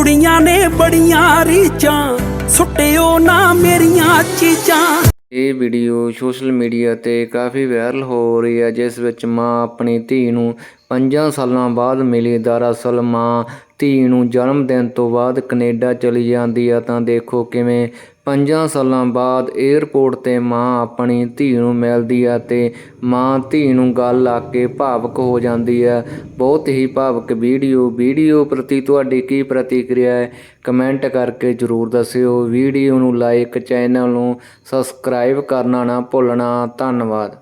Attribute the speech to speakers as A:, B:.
A: ਜੁੜੀਆਂ ਨੇ ਬੜੀਆਂ ਰੀਚਾਂ ਸੁੱਟਿਓ ਨਾ ਮੇਰੀਆਂ ਚੀਜ਼ਾਂ।
B: ਇਹ ਵੀਡੀਓ ਸੋਸ਼ਲ ਮੀਡੀਆ ਤੇ ਕਾਫੀ ਵਾਇਰਲ ਹੋ ਰਹੀ ਹੈ, ਜਿਸ ਵਿੱਚ ਮਾਂ ਆਪਣੀ ਧੀ ਨੂੰ 5 ਸਾਲਾਂ ਬਾਅਦ ਮਿਲੀ। ਦਰਅਸਲ ਮਾਂ ਧੀ ਨੂੰ ਜਨਮ ਦਿਨ ਤੋਂ ਬਾਅਦ ਕਨੇਡਾ ਚਲੀ ਜਾਂਦੀ ਆ, ਤਾਂ ਦੇਖੋ ਕਿਵੇਂ ਪੰਜਾਂ ਸਾਲਾਂ ਬਾਅਦ ਏਅਰਪੋਰਟ ਤੇ ਮਾਂ ਆਪਣੀ ਧੀ ਨੂੰ ਮਿਲਦੀ ਆ ਅਤੇ ਮਾਂ ਧੀ ਨੂੰ ਗੱਲ ਲਾ ਕੇ ਭਾਵਕ ਹੋ ਜਾਂਦੀ ਆ। ਬਹੁਤ ਹੀ ਭਾਵਕ ਵੀਡੀਓ ਵੀਡੀਓ ਪ੍ਰਤੀ ਤੁਹਾਡੀ ਕੀ ਪ੍ਰਤੀਕਿਰਿਆ ਹੈ? ਕਮੈਂਟ ਕਰਕੇ ਜਰੂਰ ਦੱਸਿਓ। ਵੀਡੀਓ ਨੂੰ ਲਾਈਕ ਚੈਨਲ ਨੂੰ ਸਬਸਕ੍ਰਾਈਬ ਕਰਨਾ ਨਾ ਭੁੱਲਣਾ। ਧੰਨਵਾਦ।